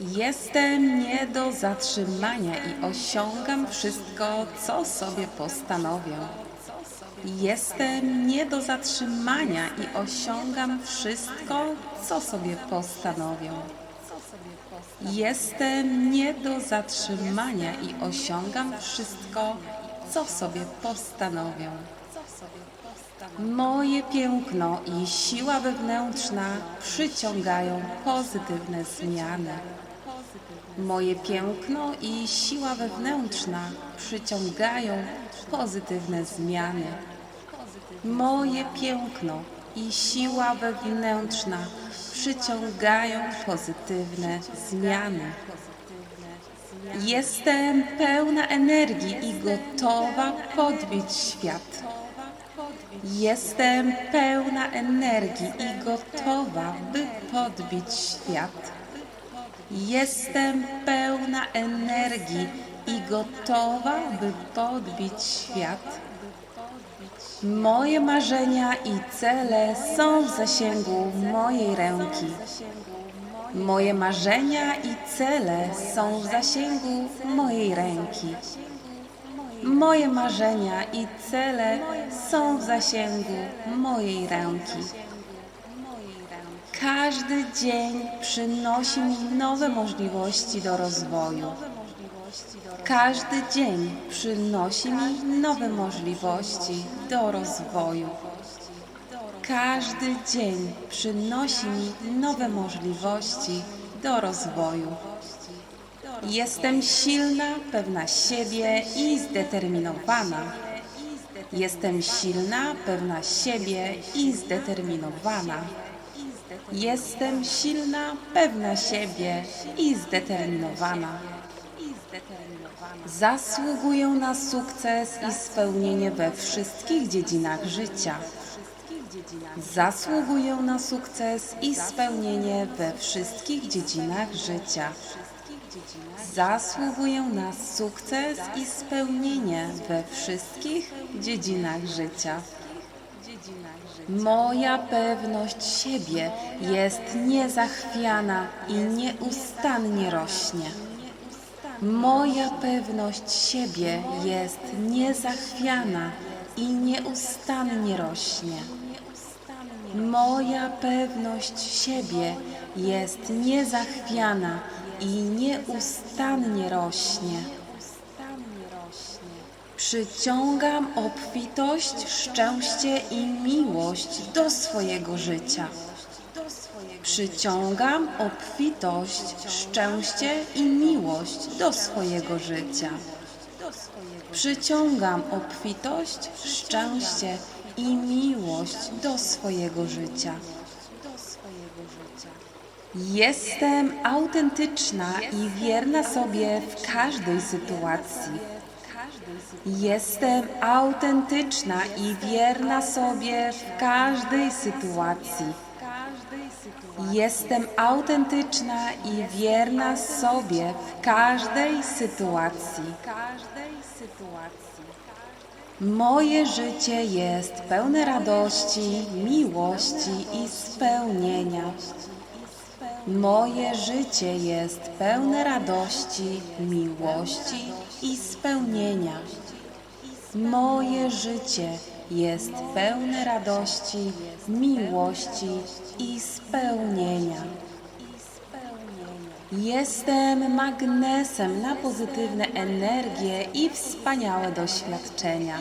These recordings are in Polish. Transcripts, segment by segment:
Jestem nie do zatrzymania i osiągam wszystko, co sobie postanowię. Jestem nie do zatrzymania i osiągam wszystko, co sobie postanowię. Jestem nie do zatrzymania i osiągam wszystko, co sobie postanowię. Moje piękno i siła wewnętrzna przyciągają pozytywne zmiany. Moje piękno i siła wewnętrzna przyciągają pozytywne zmiany. Moje piękno i siła wewnętrzna przyciągają pozytywne zmiany. Jestem pełna energii i gotowa podbić świat. Jestem pełna energii i gotowa, by podbić świat. Jestem pełna energii i gotowa, by podbić świat. Moje marzenia i cele są w zasięgu mojej ręki. Moje marzenia i cele są w zasięgu mojej ręki. Moje marzenia i cele są w zasięgu mojej ręki. Każdy dzień przynosi mi nowe możliwości do rozwoju. Każdy dzień przynosi mi nowe możliwości do rozwoju. Każdy dzień przynosi mi nowe możliwości do rozwoju. Jestem silna, pewna siebie i zdeterminowana. Jestem silna, pewna siebie i zdeterminowana. Jestem silna, pewna siebie i zdeterminowana. Zasługuję na sukces i spełnienie we wszystkich dziedzinach życia. Zasługuję na sukces i spełnienie we wszystkich dziedzinach życia. Zasługuję na sukces i spełnienie we wszystkich dziedzinach życia. Moja pewność siebie jest niezachwiana i nieustannie rośnie. Moja pewność siebie jest niezachwiana i nieustannie rośnie. Moja pewność siebie jest niezachwiana i nieustannie rośnie. Przyciągam obfitość, szczęście i miłość do swojego życia. Przyciągam obfitość, szczęście i miłość do swojego życia. Przyciągam obfitość, szczęście i miłość do swojego życia. Jestem autentyczna i wierna sobie w każdej sytuacji. Jestem autentyczna i wierna sobie w każdej sytuacji. Jestem autentyczna i wierna sobie w każdej sytuacji. Moje życie jest pełne radości, miłości i spełnienia. Moje życie jest pełne radości, miłości i spełnienia. Moje życie jest pełne radości, miłości i spełnienia. Jestem magnesem na pozytywne energie i wspaniałe doświadczenia.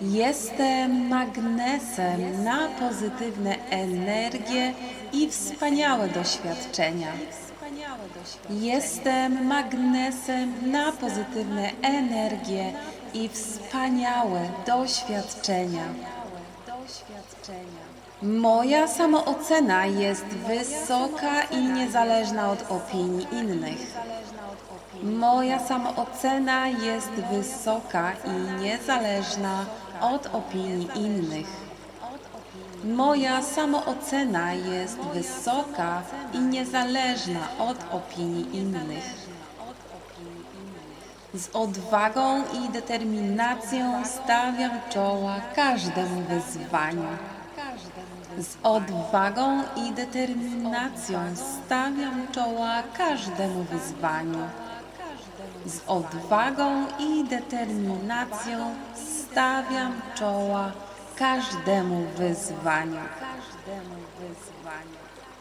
Jestem magnesem na pozytywne energie i wspaniałe doświadczenia. Jestem magnesem na pozytywne energie i wspaniałe doświadczenia. Moja samoocena jest wysoka i niezależna od opinii innych. Moja samoocena jest wysoka i niezależna od opinii innych. Moja samoocena jest wysoka i niezależna od opinii innych. Z odwagą i determinacją stawiam czoła każdemu wyzwaniu. Z odwagą i determinacją stawiam czoła każdemu wyzwaniu. Z odwagą i determinacją stawiam czoła każdemu wyzwaniu.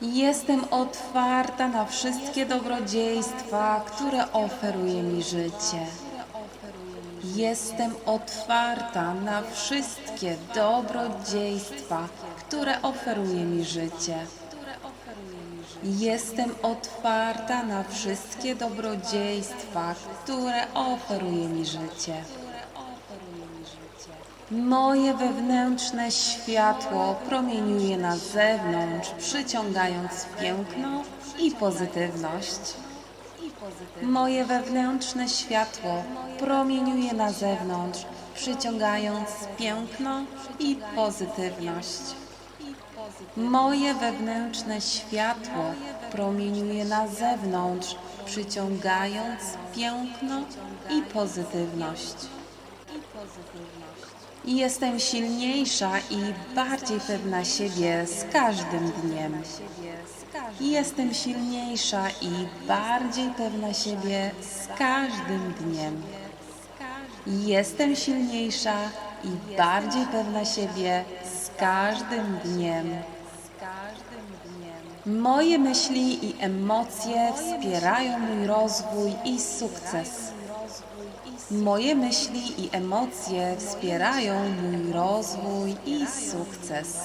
Jestem otwarta na wszystkie dobrodziejstwa, które oferuje mi życie. Jestem otwarta na wszystkie dobrodziejstwa, które oferuje mi życie. Jestem otwarta na wszystkie dobrodziejstwa, które oferuje mi życie. Moje wewnętrzne światło promieniuje na zewnątrz, przyciągając piękno i pozytywność. Moje wewnętrzne światło promieniuje na zewnątrz, przyciągając piękno i pozytywność. Moje wewnętrzne światło promieniuje na zewnątrz, przyciągając piękno i pozytywność. Jestem silniejsza i bardziej pewna siebie z każdym dniem. Jestem silniejsza i bardziej pewna siebie z każdym dniem. Jestem silniejsza i bardziej pewna siebie z każdym dniem. Moje myśli i emocje wspierają mój rozwój i sukces. Moje myśli i emocje wspierają mój rozwój i sukces.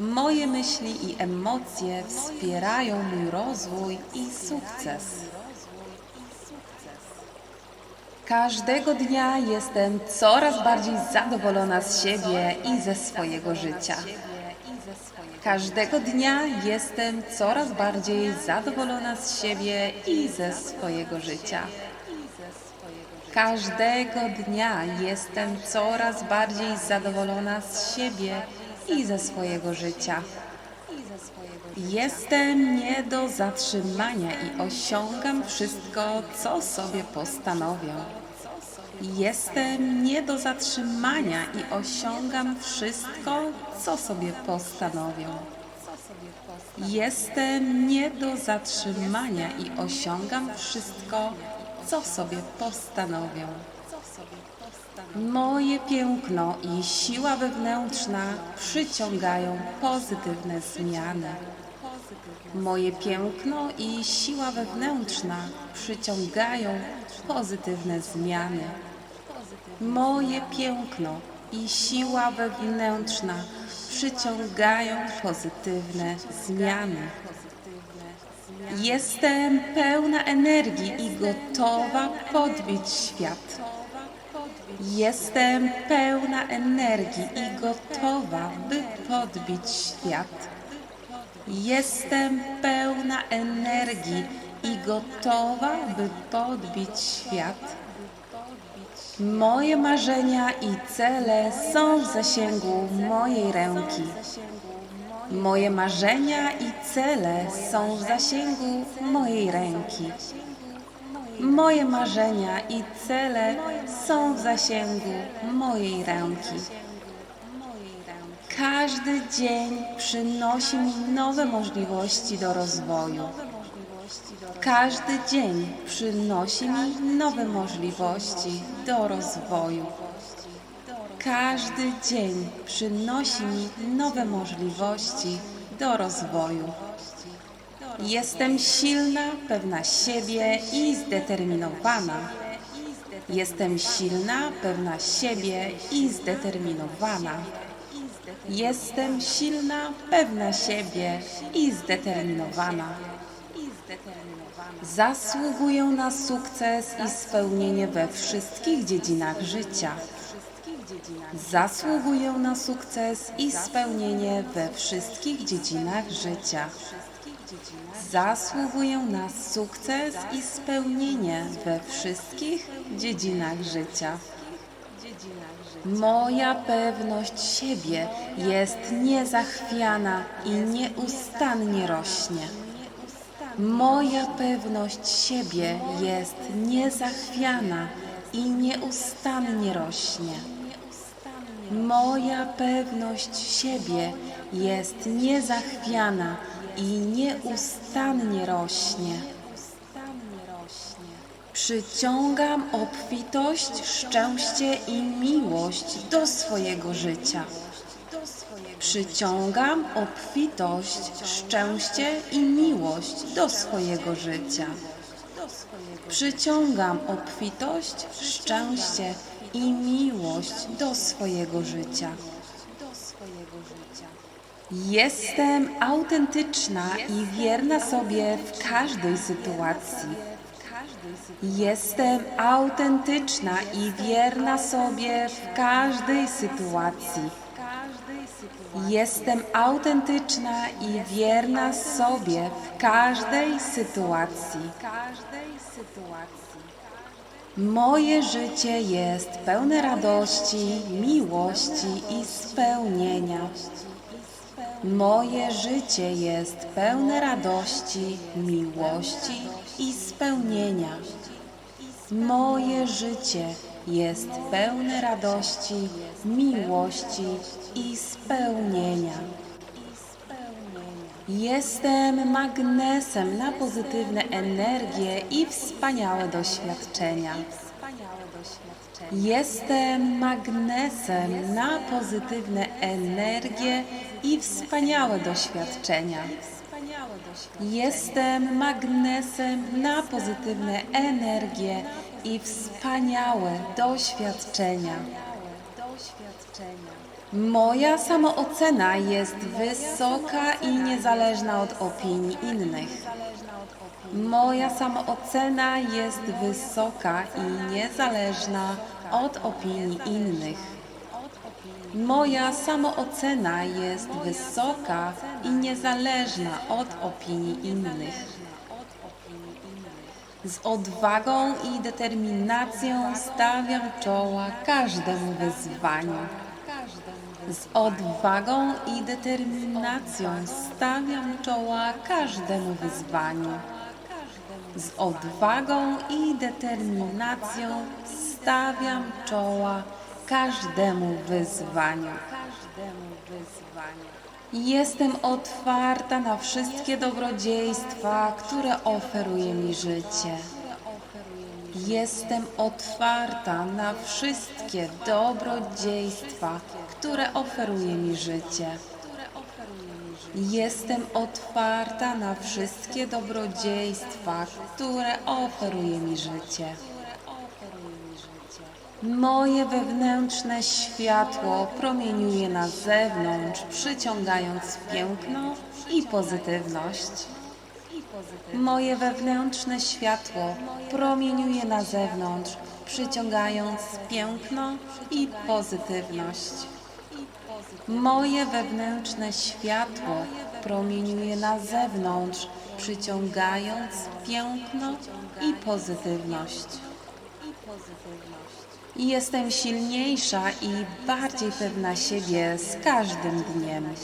Moje myśli i emocje wspierają mój rozwój i sukces. Każdego dnia jestem coraz bardziej zadowolona z siebie i ze swojego życia. Każdego dnia jestem coraz bardziej zadowolona z siebie i ze swojego życia. Każdego dnia jestem coraz bardziej zadowolona z siebie i ze swojego życia. Jestem nie do zatrzymania i osiągam wszystko, co sobie postanowię. Jestem nie do zatrzymania i osiągam wszystko, co sobie postanowię. Jestem nie do zatrzymania i osiągam wszystko, co sobie postanowię. Moje piękno i siła wewnętrzna przyciągają pozytywne zmiany. Moje piękno i siła wewnętrzna przyciągają pozytywne zmiany. Moje piękno i siła wewnętrzna przyciągają pozytywne zmiany. Jestem pełna energii i gotowa podbić świat. Jestem pełna energii i gotowa, by podbić świat. Jestem pełna energii i gotowa, by podbić świat. Moje marzenia i cele są w zasięgu mojej ręki. Moje marzenia i cele są w zasięgu mojej ręki. Moje marzenia i cele są w zasięgu mojej ręki. Każdy dzień przynosi mi nowe możliwości do rozwoju. Każdy dzień przynosi mi nowe możliwości do rozwoju. Każdy dzień przynosi mi nowe możliwości do rozwoju. Jestem silna, pewna siebie i zdeterminowana. Jestem silna, pewna siebie i zdeterminowana. Jestem silna, pewna siebie i zdeterminowana. Zasługuję na sukces i spełnienie we wszystkich dziedzinach życia. Zasługuję na sukces i spełnienie we wszystkich dziedzinach życia. Zasługuję na sukces i spełnienie we wszystkich dziedzinach życia. Moja pewność siebie jest niezachwiana i nieustannie rośnie. Moja pewność siebie jest niezachwiana i nieustannie rośnie. Moja pewność siebie jest niezachwiana i nieustannie rośnie. Przyciągam obfitość, szczęście i miłość do swojego życia. Przyciągam obfitość, szczęście i miłość do swojego życia. Przyciągam obfitość, szczęście i miłość do swojego życia. Jestem autentyczna i wierna sobie w każdej sytuacji. Jestem autentyczna i wierna sobie w każdej sytuacji. Jestem autentyczna i wierna sobie w każdej sytuacji. Moje życie jest pełne radości, miłości i spełnienia. Moje życie jest pełne radości, miłości i spełnienia. Moje życie jest pełne radości, miłości i spełnienia. Jestem magnesem na pozytywne energie i wspaniałe doświadczenia. Jestem magnesem na pozytywne energie i wspaniałe doświadczenia. Jestem magnesem na pozytywne energie i wspaniałe doświadczenia. Moja samoocena jest wysoka i niezależna od opinii innych. Moja samoocena jest wysoka i niezależna od opinii innych. Moja samoocena jest wysoka i niezależna od opinii innych. Z odwagą i determinacją stawiam czoła każdemu wyzwaniu. Z odwagą i determinacją stawiam czoła każdemu wyzwaniu. Z odwagą i determinacją stawiam czoła każdemu wyzwaniu. Jestem otwarta na wszystkie dobrodziejstwa, które oferuje mi życie. Jestem otwarta na wszystkie dobrodziejstwa, które oferuje mi życie. Jestem otwarta na wszystkie dobrodziejstwa, które oferuje mi życie. Moje wewnętrzne światło promieniuje na zewnątrz, przyciągając piękno i pozytywność. Moje wewnętrzne światło promieniuje na zewnątrz, przyciągając piękno i pozytywność. Moje wewnętrzne światło promieniuje na zewnątrz, przyciągając piękno i pozytywność. Jestem silniejsza i bardziej pewna siebie z każdym dniem.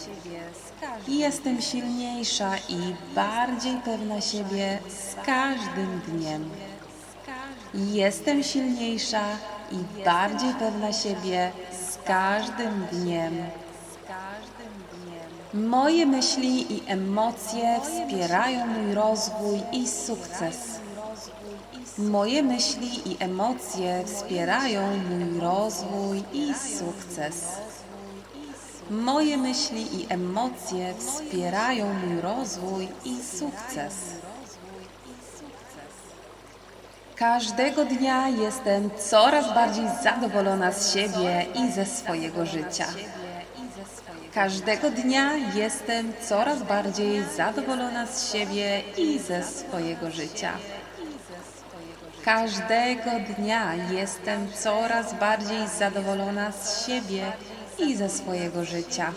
Jestem silniejsza i bardziej pewna siebie z każdym dniem. Jestem silniejsza i bardziej pewna siebie z każdym dniem. Moje myśli i emocje wspierają mój rozwój i sukces. Moje myśli i emocje wspierają mój rozwój i sukces. Moje myśli i emocje wspierają mój rozwój i sukces. Każdego dnia jestem coraz bardziej zadowolona z siebie i ze swojego życia. Każdego dnia jestem coraz bardziej zadowolona z siebie i ze swojego życia. Każdego dnia jestem coraz bardziej zadowolona z siebie i ze swojego życia.